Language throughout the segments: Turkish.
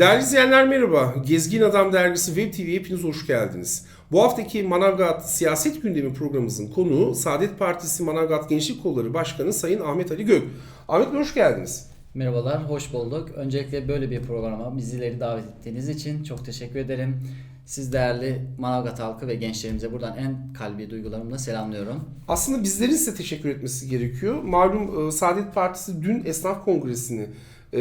Değerli izleyenler merhaba. Gezgin Adam Dergisi Web TV'ye hepiniz hoş geldiniz. Bu haftaki Manavgat Siyaset Gündemi programımızın konuğu Saadet Partisi Manavgat Gençlik Kolları Başkanı Sayın Ahmet Ali Gök. Ahmet Bey hoş geldiniz. Merhabalar, hoş bulduk. Öncelikle böyle bir programa bizleri davet ettiğiniz için çok teşekkür ederim. Siz değerli Manavgat halkı ve gençlerimize buradan en kalbi duygularımla selamlıyorum. Aslında bizlerin size teşekkür etmesi gerekiyor. Malum e, Saadet Partisi dün Esnaf Kongresi'ni e,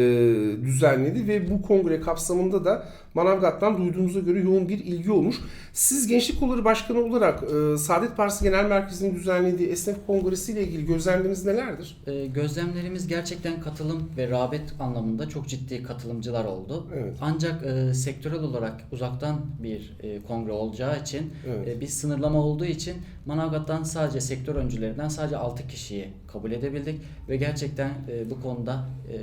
düzenledi ve bu kongre kapsamında da Manavgat'tan duyduğumuza göre yoğun bir ilgi olmuş. Siz Gençlik Kolları Başkanı olarak e, Saadet Partisi Genel Merkezi'nin düzenlediği Esnaf Kongresi ile ilgili gözlemleriniz nelerdir? Ee, gözlemlerimiz gerçekten katılım ve rağbet anlamında çok ciddi katılımcılar oldu. Evet. Ancak e, sektörel olarak uzaktan bir e, kongre olacağı için Evet. e, bir sınırlama olduğu için Manavgat'tan sadece sektör öncülerinden sadece 6 kişiyi kabul edebildik ve gerçekten e, bu konuda e,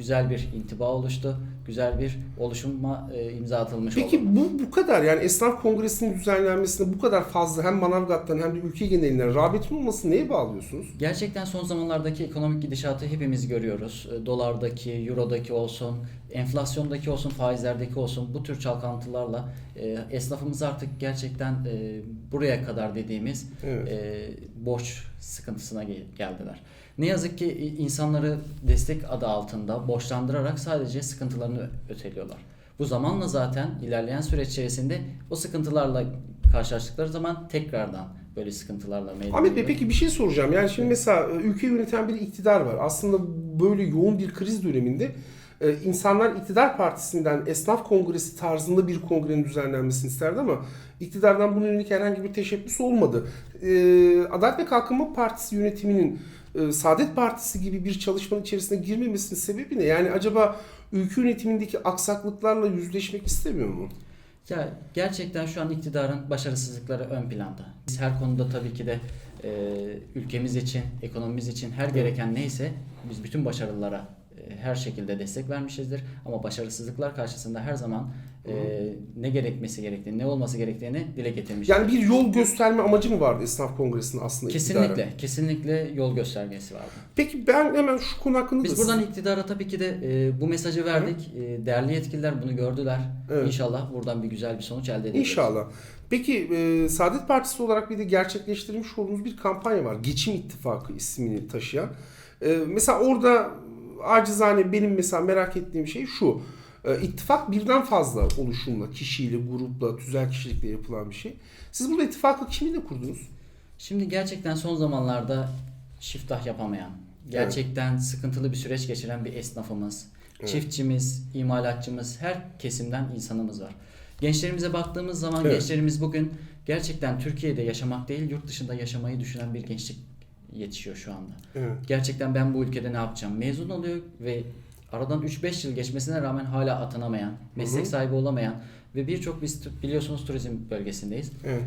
güzel bir intiba oluştu. Güzel bir oluşuma e, imza atılmış oldu. Peki bu bu kadar yani esnaf kongresinin düzenlenmesine bu kadar fazla hem Manavgat'tan hem de ülke genelinden rağbetin olmasını neye bağlıyorsunuz? Gerçekten son zamanlardaki ekonomik gidişatı hepimiz görüyoruz. E, Dolardaki, eurodaki olsun, enflasyondaki olsun, faizlerdeki olsun bu tür çalkantılarla e, esnafımız artık gerçekten e, buraya kadar dediğimiz Evet. e, borç sıkıntısına gel- geldiler. Ne yazık ki insanları destek adı altında borçlandırarak sadece sıkıntılarını öteliyorlar. Bu zamanla zaten ilerleyen süreç içerisinde o sıkıntılarla karşılaştıkları zaman tekrardan böyle sıkıntılarla meydana Ahmet Bey geliyor. peki bir şey soracağım. Yani şimdi mesela e, ülke yöneten bir iktidar var. Aslında böyle yoğun bir kriz döneminde e, insanlar iktidar partisinden esnaf kongresi tarzında bir kongrenin düzenlenmesini isterdi ama iktidardan bunun yönelik herhangi bir teşebbüs olmadı. E, Adalet ve Kalkınma Partisi yönetiminin e, Saadet Partisi gibi bir çalışmanın içerisine girmemesinin sebebi ne? Yani acaba ülke yönetimindeki aksaklıklarla yüzleşmek istemiyor mu? Ya gerçekten şu an iktidarın başarısızlıkları ön planda. Biz her konuda tabii ki de e, ülkemiz için, ekonomimiz için her gereken neyse biz bütün başarılara e, her şekilde destek vermişizdir. Ama başarısızlıklar karşısında her zaman e, ne gerekmesi gerektiğini, ne olması gerektiğini dile getirmişizdir. Yani bir yol gösterme amacı mı vardı esnaf kongresinin aslında iktidara? kesinlikle, kesinlikle yol göstergesi vardı. Peki ben hemen şu konu hakkında Biz da buradan iktidara tabii ki de e, bu mesajı verdik. E, değerli yetkililer bunu gördüler. Evet. İnşallah buradan bir güzel bir sonuç elde edeceğiz. İnşallah. Peki e, Saadet Partisi olarak bir de gerçekleştirmiş olduğumuz bir kampanya var. Geçim İttifakı ismini taşıyan. E, mesela orada acizane benim mesela merak ettiğim şey şu. E, ittifak birden fazla oluşumla, kişiyle, grupla, tüzel kişilikle yapılan bir şey. Siz burada ittifakı kiminle kurdunuz? Şimdi gerçekten son zamanlarda şiftah yapamayan, gerçekten sıkıntılı bir süreç geçiren bir esnafımız, çiftçimiz, imalatçımız, her kesimden insanımız var. Gençlerimize baktığımız zaman Evet. gençlerimiz bugün gerçekten Türkiye'de yaşamak değil, yurt dışında yaşamayı düşünen bir gençlik yetişiyor şu anda. Evet. Gerçekten ben bu ülkede ne yapacağım? Mezun oluyor ve aradan 3-5 yıl geçmesine rağmen hala atanamayan, meslek sahibi olamayan ve birçok biz biliyorsunuz turizm bölgesindeyiz Evet.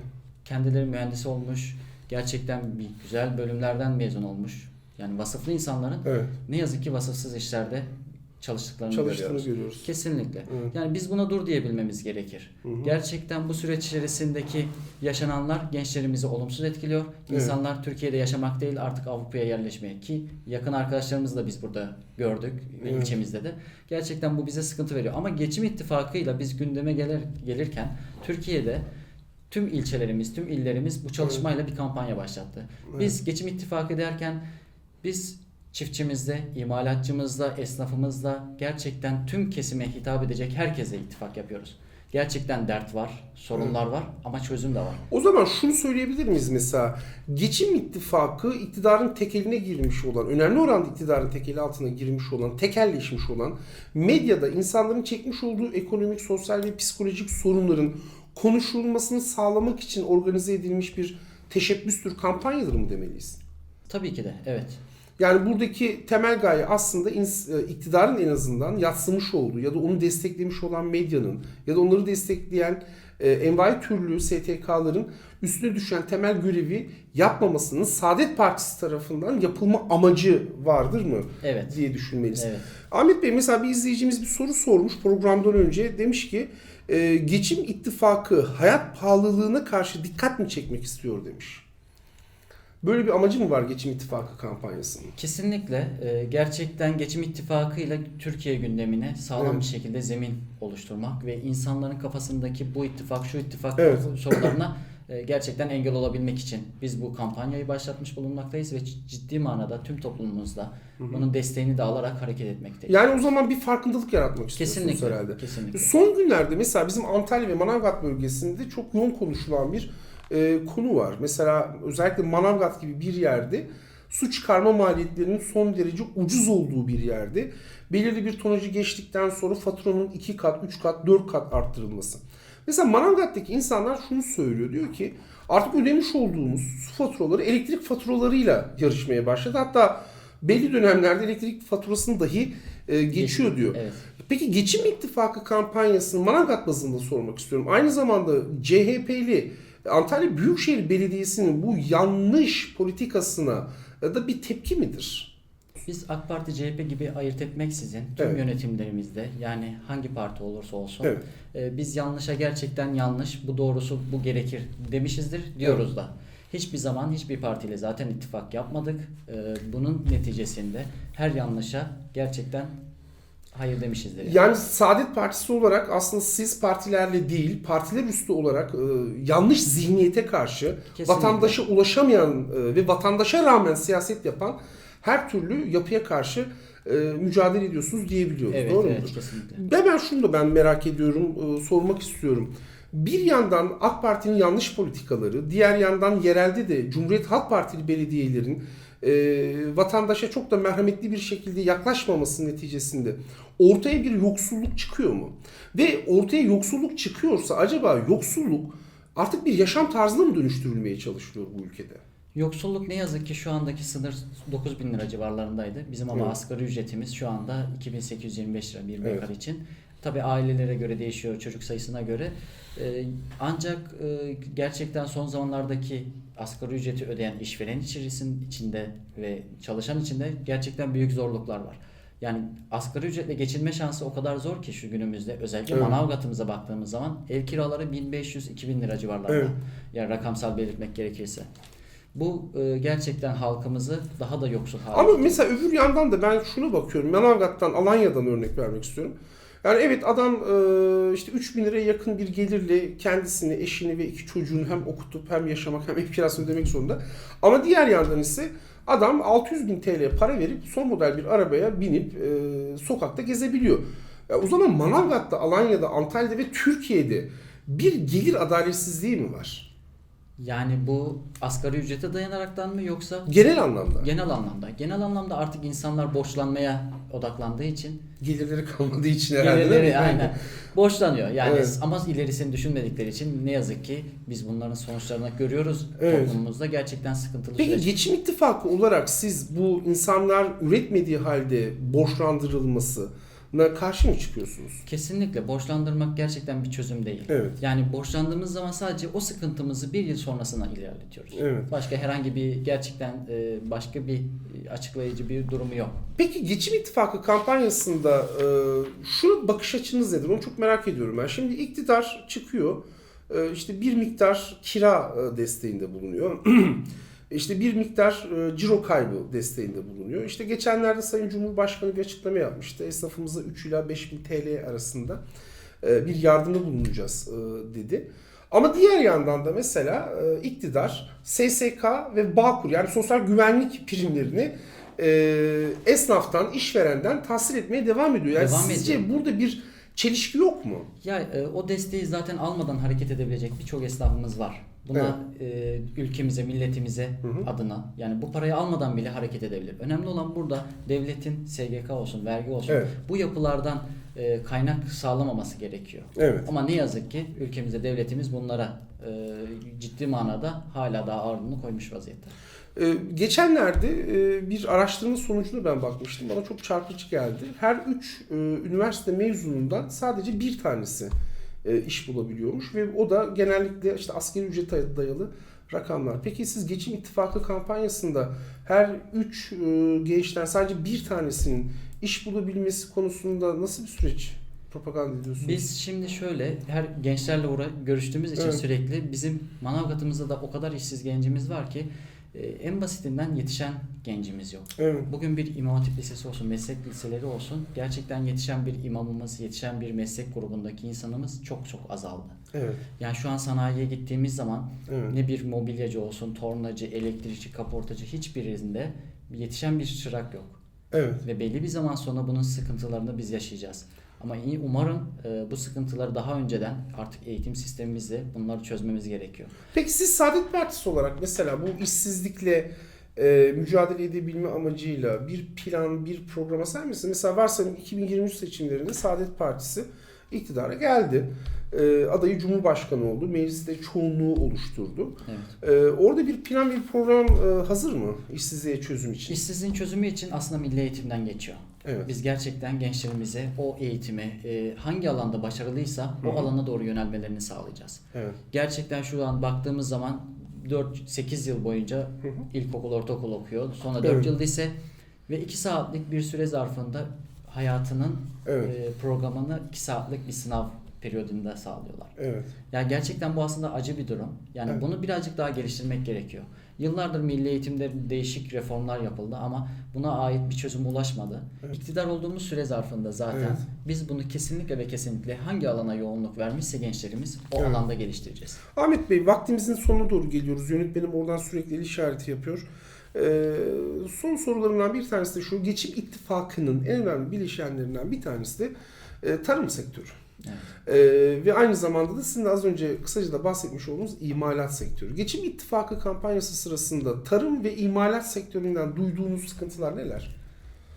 kendileri mühendis olmuş, gerçekten bir güzel bölümlerden mezun olmuş. Yani vasıflı insanların Evet. ne yazık ki vasıfsız işlerde çalıştıklarını Çalıştığını görüyoruz. görüyoruz. Kesinlikle. Evet. Yani biz buna dur diyebilmemiz gerekir. Hı hı. Gerçekten bu süreç içerisindeki yaşananlar gençlerimizi olumsuz etkiliyor. Evet. İnsanlar Türkiye'de yaşamak değil artık Avrupa'ya yerleşmeye ki yakın arkadaşlarımızı da biz burada gördük ve Evet. ilçemizde de. Gerçekten bu bize sıkıntı veriyor. Ama geçim ittifakıyla biz gündeme gelir, gelirken Türkiye'de tüm ilçelerimiz, tüm illerimiz bu çalışmayla bir kampanya başlattı. Biz geçim ittifakı derken biz çiftçimizde, imalatçımızda, esnafımızda gerçekten tüm kesime hitap edecek herkese ittifak yapıyoruz. Gerçekten dert var, sorunlar var ama çözüm de var. O zaman şunu söyleyebilir miyiz mesela? Geçim ittifakı iktidarın tekeline girmiş olan, önemli oranda iktidarın tekeli altına girmiş olan, tekelleşmiş olan, medyada insanların çekmiş olduğu ekonomik, sosyal ve psikolojik sorunların konuşulmasını sağlamak için organize edilmiş bir teşebbüstür, kampanyadır mı demeliyiz? Tabii ki de evet. Yani buradaki temel gaye aslında e, iktidarın en azından yatsımış olduğu ya da onu desteklemiş olan medyanın ya da onları destekleyen e, envai türlü STK'ların üstüne düşen temel görevi yapmamasının Saadet Partisi tarafından yapılma amacı vardır mı Evet. diye düşünmeliyiz. Evet. Ahmet Bey mesela bir izleyicimiz bir soru sormuş programdan önce demiş ki e, geçim ittifakı hayat pahalılığına karşı dikkat mi çekmek istiyor demiş. Böyle bir amacı mı var Geçim İttifakı kampanyasının? Kesinlikle e, gerçekten geçim ittifakıyla Türkiye gündemine sağlam Evet. bir şekilde zemin oluşturmak ve insanların kafasındaki bu ittifak şu ittifak Evet. sorularına e, gerçekten engel olabilmek için biz bu kampanyayı başlatmış bulunmaktayız ve ciddi manada tüm toplumumuzda bunun desteğini de alarak hareket etmekteyiz. Yani o zaman bir farkındalık yaratmak istiyorsunuz Kesinlikle. herhalde. Kesinlikle. Son günlerde mesela bizim Antalya ve Manavgat bölgesinde çok yoğun konuşulan bir e, konu var. Mesela özellikle Manavgat gibi bir yerde su çıkarma maliyetlerinin son derece ucuz olduğu bir yerde belirli bir tonajı geçtikten sonra faturanın 2 kat, 3 kat, 4 kat arttırılması. Mesela Manavgat'taki insanlar şunu söylüyor. Diyor ki artık ödemiş olduğumuz su faturaları elektrik faturalarıyla yarışmaya başladı. Hatta belli dönemlerde elektrik faturasını dahi e, geçiyor diyor. Evet. Peki Geçim İttifakı kampanyasını Manavgat bazında sormak istiyorum. Aynı zamanda CHP'li Antalya Büyükşehir Belediyesi'nin bu yanlış politikasına da bir tepki midir? Biz AK Parti CHP gibi ayırt etmeksizin tüm Evet. yönetimlerimizde yani hangi parti olursa olsun Evet. e, biz yanlışa gerçekten yanlış bu doğrusu bu gerekir demişizdir diyoruz da. Hiçbir zaman hiçbir partiyle zaten ittifak yapmadık. E, bunun neticesinde her yanlışa gerçekten hayır demişizdir. yani. Yani Saadet Partisi olarak aslında siz partilerle değil, partiler üstü olarak e, yanlış zihniyete karşı Kesinlikle. vatandaşa ulaşamayan e, ve vatandaşa rağmen siyaset yapan her türlü yapıya karşı e, mücadele ediyorsunuz diyebiliyoruz. Evet, Doğru evet mudur? kesinlikle. Hemen şunu da ben merak ediyorum, e, sormak istiyorum. Bir yandan AK Parti'nin yanlış politikaları, diğer yandan yerelde de Cumhuriyet Halk Partili belediyelerin e, vatandaşa çok da merhametli bir şekilde yaklaşmaması neticesinde ortaya bir yoksulluk çıkıyor mu? Ve ortaya yoksulluk çıkıyorsa acaba yoksulluk artık bir yaşam tarzına mı dönüştürülmeye çalışılıyor bu ülkede? Yoksulluk ne yazık ki şu andaki sınır 9 bin lira civarlarındaydı. Bizim ama Evet. asgari ücretimiz şu anda 2825 lira bir Evet. bekar için. Tabi ailelere göre değişiyor, çocuk sayısına göre. Ee, ancak e, gerçekten son zamanlardaki asgari ücreti ödeyen işveren içerisinin içinde ve çalışan içinde gerçekten büyük zorluklar var. Yani asgari ücretle geçinme şansı o kadar zor ki şu günümüzde. Özellikle Evet. Manavgat'ımıza baktığımız zaman ev kiraları 1500-2000 lira civarlarda. Evet. Yani rakamsal belirtmek gerekirse. Bu e, gerçekten halkımızı daha da yoksul hale Ama mesela öbür yandan da ben şunu bakıyorum. Manavgat'tan, Alanya'dan örnek vermek istiyorum. Yani evet adam e, işte 3000 liraya yakın bir gelirle kendisini, eşini ve iki çocuğunu hem okutup hem yaşamak hem ev kirasını ödemek zorunda. Ama diğer yandan ise adam 600 bin TL para verip son model bir arabaya binip e, sokakta gezebiliyor. O zaman Manavgat'ta, Alanya'da, Antalya'da ve Türkiye'de bir gelir adaletsizliği mi var? Yani bu asgari ücrete dayanaraktan mı yoksa Genel anlamda. genel anlamda? Genel anlamda artık insanlar borçlanmaya odaklandığı için Gelirleri kalmadığı için herhalde. gelirleri aynen borçlanıyor. Yani Evet. ama ilerisini düşünmedikleri için ne yazık ki biz bunların sonuçlarını görüyoruz Evet. toplumumuzda gerçekten sıkıntılı Peki süreç. geçim ittifakı olarak siz bu insanlar üretmediği halde borçlandırılmasına karşı mı çıkıyorsunuz? Kesinlikle borçlandırmak gerçekten bir çözüm değil. Evet. Yani borçlandığımız zaman sadece o sıkıntımızı bir yıl sonrasına ilerletiyoruz. Evet. Başka herhangi bir gerçekten e, başka bir açıklayıcı bir durumu yok. Peki geçim ittifakı kampanyasında e, şu bakış açınız nedir? Onu çok merak ediyorum ben. Şimdi iktidar çıkıyor. e, işte bir miktar kira desteğinde bulunuyor. işte bir miktar e, ciro kaybı desteğinde bulunuyor. İşte geçenlerde Sayın Cumhurbaşkanı bir açıklama yapmıştı. Esnafımıza 3 ila 5 bin TL arasında e, bir yardımda bulunacağız e, dedi. Ama diğer yandan da mesela e, iktidar SSK ve Bağkur yani sosyal güvenlik primlerini e, esnaftan, işverenden tahsil etmeye devam ediyor. Yani Devam sizce ediyor. burada bir çelişki yok mu? Ya e, o desteği zaten almadan hareket edebilecek birçok esnafımız var. Buna e, ülkemize, milletimize hı. adına yani bu parayı almadan bile hareket edebilir. Önemli olan burada devletin SGK olsun, vergi olsun Evet. bu yapılardan e, kaynak sağlamaması gerekiyor. Evet. Ama ne yazık ki ülkemizde devletimiz bunlara e, ciddi manada hala daha ağırlığını koymuş vaziyette. Ee, geçenlerde e, bir araştırma sonucuna ben bakmıştım. Bana çok çarpıcı geldi. Her üç e, üniversite mezunundan sadece bir tanesi e, iş bulabiliyormuş ve o da genellikle işte asgari ücrete dayalı rakamlar. Peki siz Geçim İttifakı kampanyasında her üç e, gençten sadece bir tanesinin iş bulabilmesi konusunda nasıl bir süreç propaganda ediyorsunuz? Biz şimdi şöyle her gençlerle uğra- görüştüğümüz için Evet. sürekli bizim Manavgat'ımızda da o kadar işsiz gencimiz var ki en basitinden yetişen gencimiz yok. Evet. Bugün bir imam hatip lisesi olsun, meslek liseleri olsun gerçekten yetişen bir imamımız, yetişen bir meslek grubundaki insanımız çok çok azaldı. Evet. Yani şu an sanayiye gittiğimiz zaman Evet. ne bir mobilyacı olsun, tornacı, elektrikçi, kaportacı hiçbirinde yetişen bir çırak yok. Evet. Ve belli bir zaman sonra bunun sıkıntılarını biz yaşayacağız. Ama iyi umarım e, bu sıkıntıları daha önceden artık eğitim sistemimizle bunları çözmemiz gerekiyor. Peki siz Saadet Partisi olarak mesela bu işsizlikle e, mücadele edebilme amacıyla bir plan, bir programa sahip misiniz? Mesela varsayalım 2023 seçimlerinde Saadet Partisi iktidara geldi. E, adayı Cumhurbaşkanı oldu. Mecliste çoğunluğu oluşturdu. Evet. E, orada bir plan, bir program e, hazır mı işsizliğe çözüm için? İşsizliğin çözümü için aslında milli eğitimden geçiyor. Evet. Biz gerçekten gençlerimize o eğitimi e, hangi alanda başarılıysa o Hı hı. alana doğru yönelmelerini sağlayacağız. Evet. Gerçekten şu an baktığımız zaman 4-8 yıl boyunca Hı ilkokul, ortaokul okuyor. Sonra 4 Evet. yıl lise ve 2 saatlik bir süre zarfında hayatının Evet. e, programını 2 saatlik bir sınav periyodunda sağlıyorlar. Evet. Yani gerçekten bu aslında acı bir durum. Yani Evet. bunu birazcık daha geliştirmek gerekiyor. Yıllardır milli eğitimde değişik reformlar yapıldı ama buna ait bir çözüm ulaşmadı. Evet. İktidar olduğumuz süre zarfında zaten Evet. biz bunu kesinlikle ve kesinlikle hangi alana yoğunluk vermişse gençlerimiz o Evet. alanda geliştireceğiz. Ahmet Bey vaktimizin sonuna doğru geliyoruz. Yönetmenim oradan sürekli işareti yapıyor. Ee, son sorularımdan bir tanesi de şu. Geçim ittifakının en önemli bileşenlerinden bir tanesi de e, tarım sektörü. Evet. Ee, ve aynı zamanda da sizin de az önce kısaca da bahsetmiş olduğunuz imalat sektörü. Geçim ittifakı kampanyası sırasında tarım ve imalat sektöründen duyduğunuz sıkıntılar neler?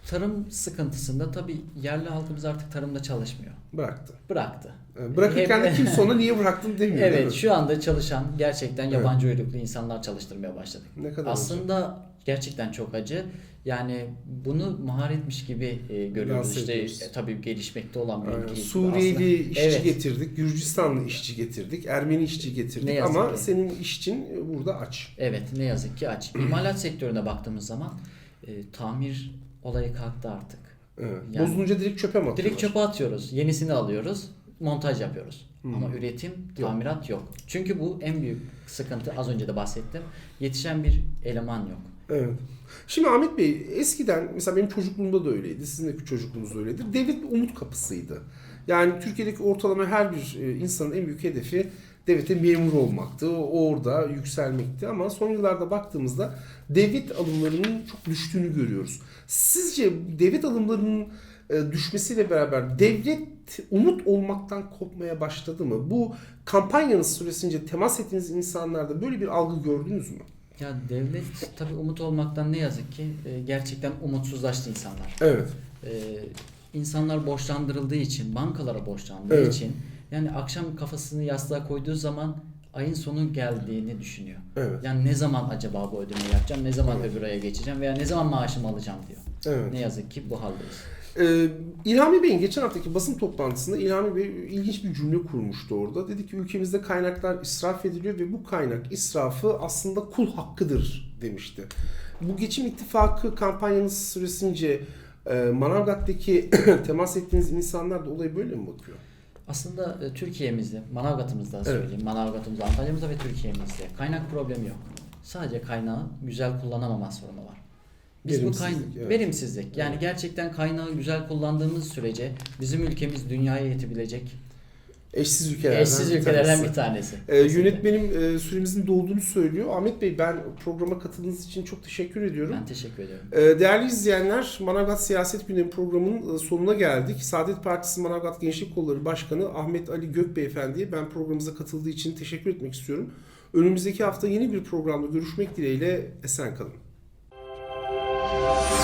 Tarım sıkıntısında tabii yerli halkımız artık tarımda çalışmıyor. Bıraktı. Bıraktı. Bırakırken de kimse ona niye bıraktın demiyor değil Evet mi? şu anda çalışan gerçekten yabancı uyruklu insanlar çalıştırmaya başladık. Ne kadar acı. Aslında gerçekten çok acı. Yani bunu maharetmiş gibi e, görüyoruz. İşte ediyoruz. e, tabii gelişmekte olan bir ülke. Suriyeli Aslında- işçi Evet. getirdik, Gürcistanlı işçi getirdik, Ermeni işçi getirdik Ne yazık ama ki. senin işçin burada aç. Evet ne yazık ki aç. İmalat sektörüne baktığımız zaman e, tamir olayı kalktı artık. Evet. Yani- Bozulunca direkt çöpe mi atıyorlar? Direkt çöpe atıyoruz. Yenisini alıyoruz. Montaj yapıyoruz. Hmm. Ama üretim, Yok. tamirat yok. Çünkü bu en büyük sıkıntı. Az önce de bahsettim. Yetişen bir eleman yok. Evet. Şimdi Ahmet Bey eskiden mesela benim çocukluğumda da öyleydi. Sizin de çocukluğunuzda öyledir. Devlet bir umut kapısıydı. Yani Türkiye'deki ortalama her bir e, insanın en büyük hedefi devlete memur olmaktı. O Orada yükselmekti ama son yıllarda baktığımızda devlet alımlarının çok düştüğünü görüyoruz. Sizce devlet alımlarının e, düşmesiyle beraber devlet umut olmaktan kopmaya başladı mı? Bu kampanyanız süresince temas ettiğiniz insanlarda böyle bir algı gördünüz mü? Ya devlet tabii umut olmaktan ne yazık ki e, gerçekten umutsuzlaştı insanlar. Evet. Ee, insanlar borçlandırıldığı için, bankalara borçlandığı Evet. için yani akşam kafasını yastığa koyduğu zaman ayın sonu geldiğini düşünüyor. Evet. Yani ne zaman acaba bu ödemeyi yapacağım, ne zaman öbür aya geçeceğim veya ne zaman maaşımı alacağım diyor. Evet. Ne yazık ki bu haldeyiz. Ee, İlhami Bey'in geçen haftaki basın toplantısında İlhami Bey ilginç bir cümle kurmuştu orada. Dedi ki ülkemizde kaynaklar israf ediliyor ve bu kaynak israfı aslında kul hakkıdır demişti. Bu geçim ittifakı kampanyanız süresince e, Manavgat'taki temas ettiğiniz insanlar da olaya böyle mi bakıyor? Aslında e, Türkiye'mizde, Manavgat'ımızda Evet. söyleyeyim, Manavgat'ımızda, Antalya'mızda ve Türkiye'mizde kaynak problemi yok. Sadece kaynağı güzel kullanamama sorunu var. Biz bu kaynak evet. verimsizlik. Yani Evet. gerçekten kaynağı güzel kullandığımız sürece bizim ülkemiz dünyaya yetebilecek Eşsiz ülkelerden eşsiz bir ülkelerden tanesi. bir tanesi. Ee, yönetmenim e, süremizin dolduğunu söylüyor. Ahmet Bey ben programa katıldığınız için çok teşekkür ediyorum. Ben teşekkür ediyorum. Ee, Değerli izleyenler, Manavgat Siyaset Gündemi programının e, sonuna geldik. Saadet Partisi Manavgat Gençlik Kolları Başkanı Ahmet Ali Gök Beyefendi'ye ben programımıza katıldığı için teşekkür etmek istiyorum. Önümüzdeki hafta yeni bir programda görüşmek dileğiyle esen kalın. Thank you.